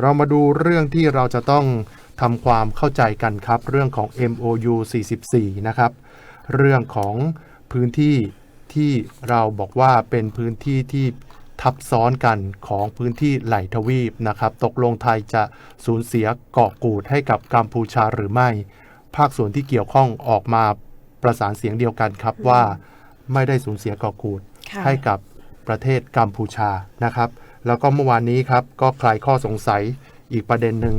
เรามาดูเรื่องที่เราจะต้องทำความเข้าใจกันครับ เรื่องของ MOU 44 นะครับ เรื่องของพื้นที่ที่เราบอกว่าเป็นพื้นที่ที่ทับซ้อนกันของพื้นที่ไหลทวีปนะครับ ตกลงไทยจะสูญเสียเกาะกูดให้กับกัมพูชาหรือไม่ ภาคส่วนที่เกี่ยวข้องออกมาประสานเสียงเดียวกันครับว่าไม่ได้สูญเสียเกาะกูดค่ะให้กับประเทศกัมพูชานะครับ แล้วก็เมื่อวานนี้ครับก็คลายข้อสงสัยอีกประเด็นหนึ่ง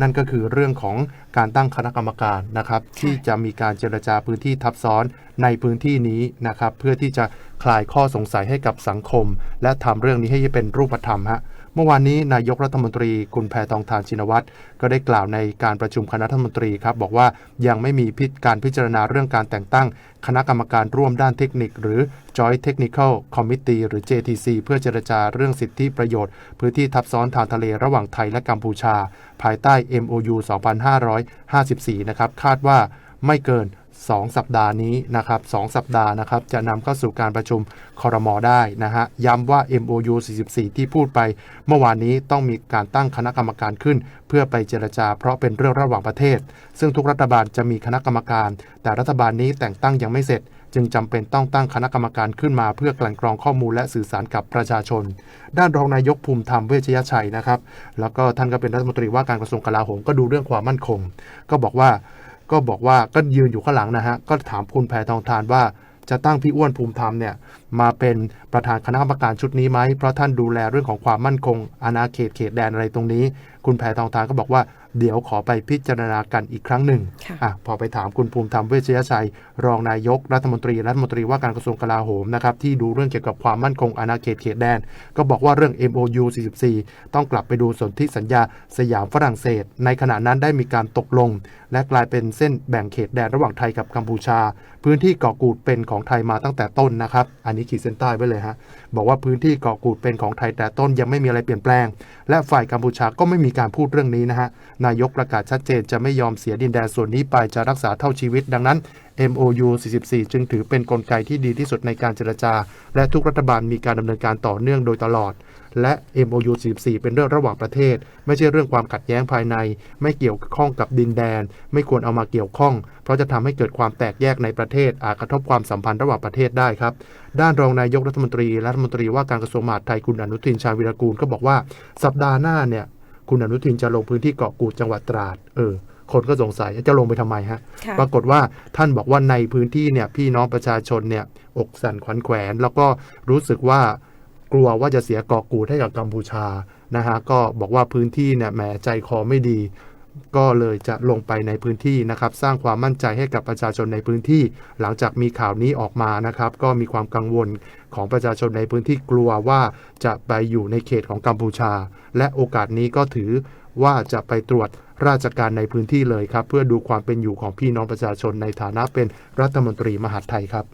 นั่นก็คือเรื่องของการตั้งคณะกรรมการนะครับ ที่จะมีการเจรจาพื้นที่ทับซ้อนในพื้นที่นี้นะครับ เพื่อที่จะคลายข้อสงสัยให้กับสังคม และทำเรื่องนี้ให้เป็นรูปธรรมฮะ เมื่อวานนี้นายกรัฐมนตรีคุณแพทองทานชินวัตรก็ได้กล่าวในการประชุมคณะรัฐมนตรีครับบอกว่ายังไม่มีพิจการพิจารณาเรื่องการแต่งตั้ง คณะกรรมการร่วมด้านเทคนิค หรือ Joint Technical Committee หรือ JTC เพื่อเจรจาเรื่องสิทธิประโยชน์ พื้นที่ทับซ้อนทางทะเลระหว่างไทยและกัมพูชา ภายใต้ MOU 2554 นะครับคาดว่าไม่เกิน 2 สัปดาห์นี้นะครับ2สัปดาห์นะครับจะนำเข้าสู่การประชุมคอรมอได้นะฮะย้ำว่า MOU 44 ที่พูดไปเมื่อวานนี้ต้องมีการตั้งคณะกรรมการขึ้น เพื่อไปเจรจาเพราะเป็นเรื่องระหว่างประเทศ ซึ่งทุกรัฐบาลจะมีคณะกรรมการ แต่รัฐบาลนี้แต่งตั้งยังไม่เสร็จจึงจำเป็นต้องตั้งคณะกรรมการขึ้นมา เพื่อกลั่นกรองข้อมูลและสื่อสารกับประชาชน ด้านรองนายกภูมิธรรมเวชยชัยนะครับ แล้วก็ท่านก็เป็นรัฐมนตรีว่าการกระทรวงกลาโหมก็ดูเรื่องความมั่นคง ก็บอกว่า ก็บอกว่าก็ยืนอยู่ข้างหลังนะฮะก็ถามคุณแพทองทานว่าจะตั้งพี่อ้วนภูมิธรรมเนี่ยมาเป็นประธานคณะกรรมการชุดนี้ไหมเพราะท่านดูแลเรื่องของความมั่นคงอาณาเขตเขตแดนอะไรตรงนี้ คุณแพทองทานก็บอกว่า เดี๋ยวขอไปพิจารณากันอีกครั้งหนึ่งค่ะอะพอไปถามคุณภูมิธรรมเวชยชัย รองนายกรัฐมนตรีรัฐมนตรีว่าการกระทรวงกลาโหมนะครับที่ดูเรื่องเกี่ยวกับความมั่นคงอาณาเขตเขตแดน ก็บอกว่าเรื่อง MOU 44 ต้องกลับไปดูสนธิสัญญาสยามฝรั่งเศส ในขณะนั้นได้มีการตกลง และกลายเป็นเส้นแบ่งเขตแดนระหว่างไทยกับกัมพูชาพื้นที่เกาะกูดเป็นของไทยมาตั้งแต่ต้นนะครับ อันนี้ขีดเส้นใต้ไว้เลยฮะ บอกว่าพื้นที่เกาะกูดเป็นของไทยแต่ต้นยังไม่มีอะไรเปลี่ยนแปลง และฝ่ายกัมพูชาก็ไม่มีการพูดเรื่องนี้นะฮะ นายกประกาศชัดเจนจะไม่ยอมเสียดินแดนส่วนนี้ไปจะรักษาเท่าชีวิตดังนั้น MOU 44 จึงถือเป็นนกลไกที่ดีที่สุดในการเจรจา และทุกรัฐบาลมีการดำเนินการต่อเนื่องโดยตลอด และ MOU 44 เป็นเรื่องระหว่างประเทศ ไม่ใช่เรื่องความขัดแย้งภายใน ไม่เกี่ยวข้องกับดินแดน ไม่ควรเอามาเกี่ยวข้อง เพราะจะทำให้เกิดความแตกแยกในประเทศ อาจกระทบความสัมพันธ์ระหว่างประเทศได้ครับ ด้านรองนายกรัฐมนตรีรัฐมนตรีว่าการกระทรวงมหาดไทยคุณอนุทินชาญวิรากูลก็บอกว่า สัปดาห์หน้าเนี่ยคุณอนุทินจะลงพื้นที่เกาะกูดจังหวัดตราด เออ คนก็สงสัยจะลงไปทำไมฮะค่ะปรากฏว่าท่านบอกว่าในพื้นที่เนี่ยพี่น้องประชาชนเนี่ยอกสั่นขวัญแขวน แล้วก็รู้สึกว่ากลัวว่าจะเสียเกาะกูดให้กับกัมพูชานะฮะก็บอกว่าพื้นที่เนี่ยแหมใจคอไม่ดี ก็เลยจะลงไปในพื้นที่นะครับ สร้างความมั่นใจให้กับประชาชนในพื้นที่ หลังจากมีข่าวนี้ออกมานะครับ ก็มีความกังวลของประชาชนในพื้นที่กลัวว่าจะไปอยู่ในเขตของกัมพูชา และโอกาสนี้ก็ถือว่าจะไปตรวจ ราชการในพื้นที่เลยครับ เพื่อดูความเป็นอยู่ของพี่น้องประชาชนในฐานะเป็นรัฐมนตรีมหาดไทยครับ